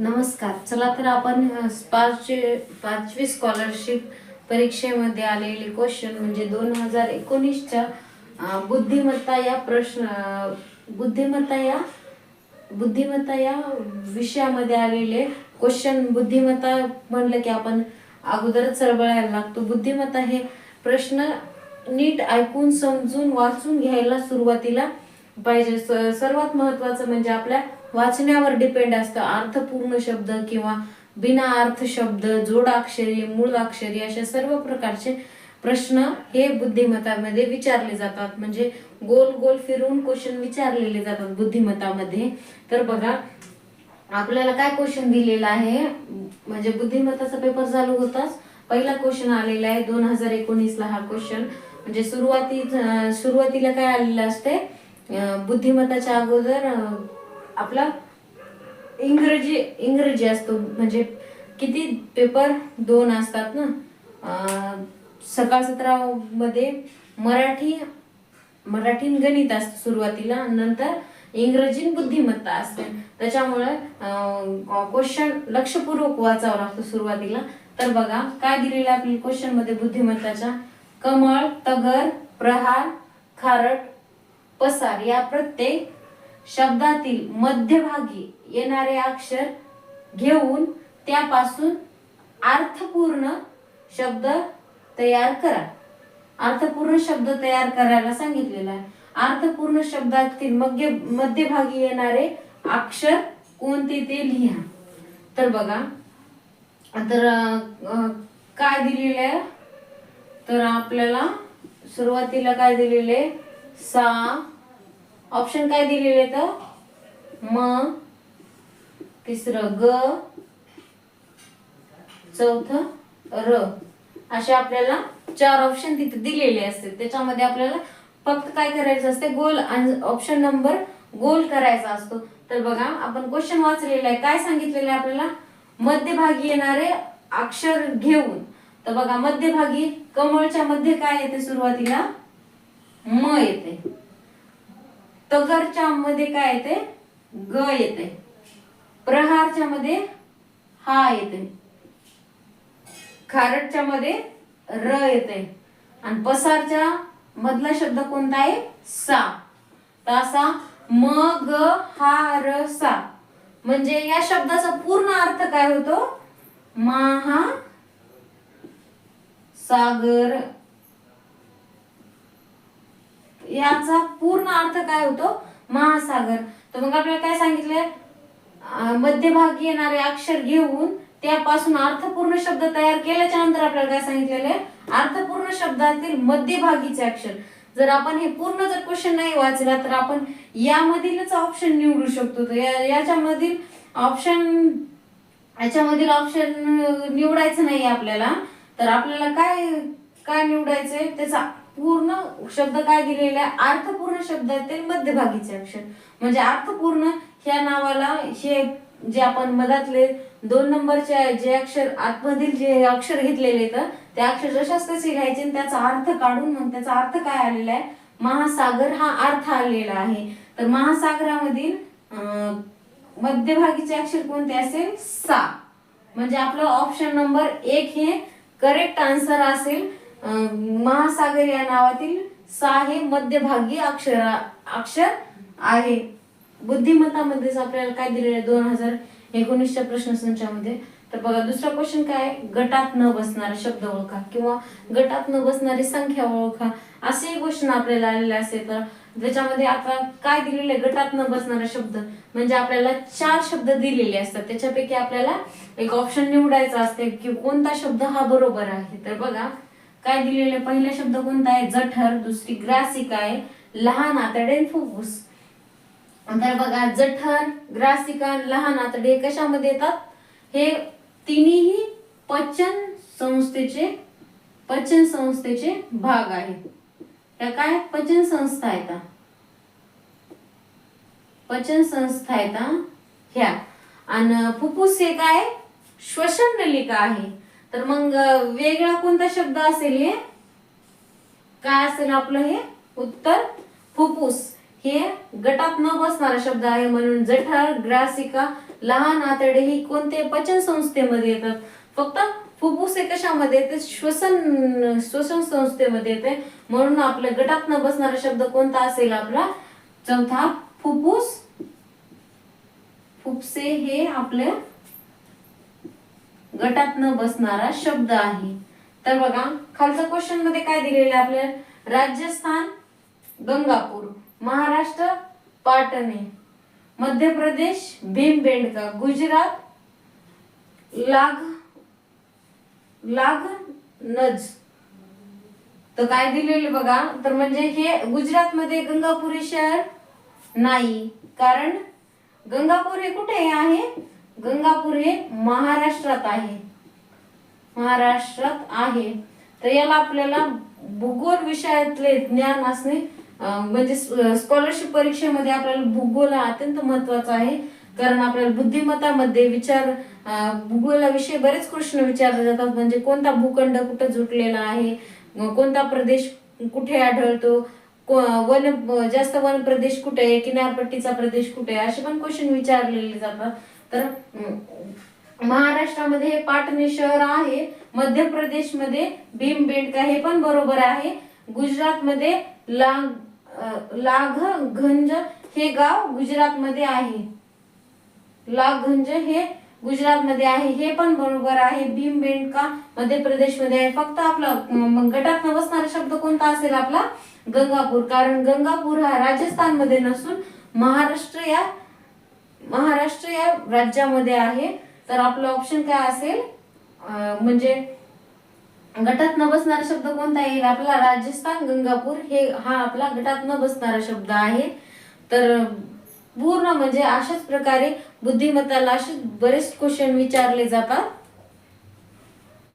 नमस्कार. चला तर आपण पाचशे पाचवी स्कॉलरशिप परीक्षेमध्ये आलेले क्वेश्चन म्हणजे दोन हजार एकोणीसच्या बुद्धिमत्ता या प्रश्न बुद्धिमत्ता या बुद्धिमत्ता या विषयामध्ये आलेले क्वेश्चन बुद्धिमत्ता म्हणलं की आपण अगोदरच चळबळायला लागतो. बुद्धिमत्ता हे प्रश्न नीट ऐकून समजून वाचून घ्यायला सुरुवातीला पाहिजे. स- सर्वात महत्वाचं म्हणजे आपल्या वाचण्यावर डिपेंड असतं. अर्थपूर्ण शब्द किंवा बिना अर्थ शब्द जोडाक्षरी मूळाक्षरी अशा सर्व प्रकारचे प्रश्न हे बुद्धिमत्तामध्ये विचारले जातात. म्हणजे गोल गोल फिरून क्वेश्चन विचारलेले जातात बुद्धिमत्तामध्ये. तर बघा आपल्याला काय क्वेश्चन दिलेला आहे? म्हणजे बुद्धिमत्ताचा पेपर चालू होताच. पहिला क्वेश्चन आलेला आहे दोन हजार एकोणीस ला हा क्वेश्चन म्हणजे सुरुवाती सुरुवातीला काय आलेलं असते बुद्धिमत्ताच्या अगोदर आपला इंग्रजी इंग्रजी असतो. म्हणजे किती पेपर दोन असतात ना. सकाळ सत्रामध्ये मराठी मराठी गणित असतं सुरुवातीला. नंतर इंग्रजी बुद्धिमत्ता असते. त्याच्यामुळे क्वेश्चन लक्षपूर्वक वाचावं लागतं सुरुवातीला. तर बघा काय दिलेलं आपली आपल्या क्वेश्चनमध्ये बुद्धिमत्ताच्या? कमळ तगर प्रहार खारट पसार या प्रत्येक शब्दातील मध्यभागी येणारे अक्षर घेऊन त्यापासून अर्थपूर्ण शब्द तयार करा. अर्थपूर्ण शब्द तयार करायला सांगितलेला आहे. अर्थपूर्ण शब्दातील मध्य मध्यभागी येणारे अक्षर कोणते ते लिहा. तर बघा तर काय दिलेले आहे? तर आपल्याला सुरुवातीला काय दिलेले सा ऑप्शन काय दिलेले तर? म तिसरं ग चौथ र. असे आपल्याला चार ऑप्शन तिथे दिलेले असते त्याच्यामध्ये आपल्याला फक्त काय करायचं असते? गोल ऑप्शन नंबर गोल करायचा असतो. तर बघा आपण क्वेश्चन वाचलेला आहे. काय सांगितलेलं आहे आपल्याला? मध्यभागी येणारे अक्षर घेऊन. तर बघा मध्यभागी कमळच्या मध्ये काय येते सुरुवातीला? म येते. तगरच्या मध्ये काय येते ग येते प्रहारच्या मध्ये हा येते खारटच्या मध्ये र येते आणि पसारच्या मधला शब्द कोणता आहे? सा. तर असा म ग हा र सा. म्हणजे या शब्दाचा पूर्ण अर्थ काय होतो? महा सागर याचा पूर्ण अर्थ काय होतो? महासागर. तर मग आपल्याला काय सांगितलंय? मध्यभागी येणारे अक्षर घेऊन त्यापासून अर्थपूर्ण शब्द तयार केल्याच्यानंतर आपल्याला काय सांगितलेले अर्थपूर्ण शब्दातील मध्यभागीचे अक्षर. जर आपण हे पूर्ण जर क्वेश्चन नाही वाचला तर आपण यामधीलच ऑप्शन निवडू शकतो. तर या- याच्यामधील ऑप्शन याच्यामधील ऑप्शन निवडायचं नाही आपल्याला. तर आपल्याला काय काय निवडायचंय? त्याचा पूर्ण शब्द काय दिलेला आहे? अर्थपूर्ण शब्दातील मध्यभागीचे अक्षर. म्हणजे अर्थपूर्ण ह्या नावाला हे जे आपण मधातले दोन नंबरचे जे अक्षर आतमधील जे अक्षर घेतलेले तर ते अक्षर जशाच तसे घ्यायचे त्याचा अर्थ काढून मग त्याचा अर्थ काय आलेला आहे? महासागर हा अर्थ आलेला आहे. तर महासागरामधील अं, मध्यभागीचे अक्षर कोणते असेल? सा. म्हणजे आपलं ऑप्शन नंबर एक हे करेक्ट आन्सर असेल. महासागर या नावातील सा हे मध्यभागी अक्षर अक्षर आहे. बुद्धिमत्तामध्येच आपल्याला काय दिलेलं आहे? दोन हजार एकोणीसच्या प्रश्नसंचामध्ये तर बघा दुसरा क्वेश्चन काय गटात न बसणारे शब्द ओळखा किंवा गटात न बसणारी संख्या ओळखा. असे क्वेश्चन आपल्याला आलेले असेल तर त्याच्यामध्ये आता काय दिलेले गटात न बसणारे शब्द. म्हणजे आपल्याला चार शब्द दिलेले असतात. त्याच्यापैकी आपल्याला एक ऑप्शन निवडायचा असते की कोणता शब्द हा बरोबर आहे? तर बघा काय दिलेले? पहिला शब्द कोणता आहे? जठर. दुसरी ग्रासिका आहे. लहान आतडे आणि फुफ्फुस. तर बघा जठर ग्रासिका लहान आतडे कशामध्ये येतात? हे तिन्ही पचन संस्थेचे पचन संस्थेचे भाग आहेत. त्या काय? पचन संस्था आहेत पचन संस्था आहेत ह्या. आणि फुफ्फुस हे काय? श्वसन नलिका आहे. तर मग वेगळा कोणता शब्द असेल हे? काय असेल आपलं हे? उत्तर फुफ्फुस हे गटात न बसणारा शब्द आहे म्हणून जठर ग्रासिका लहान आतडे ही कोणते पचन संस्थेमध्ये येतात? फक्त फुफ्फुस हे कशामध्ये येते? श्वसन श्वसन संस्थेमध्ये येते. म्हणून आपल्या गटात न बसणारा शब्द कोणता असेल आपला? चौथा फुफ्फुस फुफ्से हे आपल्या गटात न बसणारा शब्द आहे. तर बघा खालचा क्वेश्चनमध्ये काय दिलेलं आहे राजस्थान गंगापूर महाराष्ट्र पाटणे मध्य प्रदेश भीमबेंडका गुजरात लाग लाग नज. तर काय दिलेलं बघा? तर म्हणजे हे गुजरातमध्ये गंगापूर हे शहर नाही. कारण गंगापूर हे कुठे आहे? गंगापूर हे महाराष्ट्रात आहे. महाराष्ट्रात आहे. तर याला आपल्याला भूगोल विषयातले ज्ञान असणे म्हणजे स्कॉलरशिप परीक्षेमध्ये आपल्याला भूगोल हा अत्यंत महत्त्वाचा आहे. कारण आपल्याला बुद्धिमत्तामध्ये विचार भूगोलाविषयी बरेच प्रश्न विचारले जातात. म्हणजे कोणता भूखंड कुठे जुटलेला आहे? कोणता प्रदेश कुठे आढळतो? वन जास्त वन प्रदेश कुठे आहे? किनारपट्टीचा प्रदेश कुठे आहे? असे पण क्वेश्चन विचारलेले जातात. तर महाराष्ट्रामध्ये हे पाटणे शहर आहे मध्य प्रदेशमध्ये भीमबेडका हे पण बरोबर आहे गुजरातमध्ये लाग अं, लाघगंज हे गाव गुजरातमध्ये आहे. लाघगंज हे गुजरातमध्ये आहे हे पण बरोबर आहे भीमबेडका मध्य प्रदेशमध्ये आहे. फक्त आपला गटात न बसणारा शब्द कोणता असेल आपला? गंगापूर. कारण गंगापूर हा राजस्थानमध्ये नसून महाराष्ट्र या महाराष्ट्र या राज्यामध्ये आहे. तर आपलं ऑप्शन काय असेल? म्हणजे गटात न बसणारा शब्द कोणता येईल? आपला राजस्थान गंगापूर हे हा आपला गटात न बसणारा शब्द आहे. तर पूर्ण म्हणजे अशाच प्रकारे बुद्धिमत्ताला असे बरेच क्वेश्चन विचारले जातात.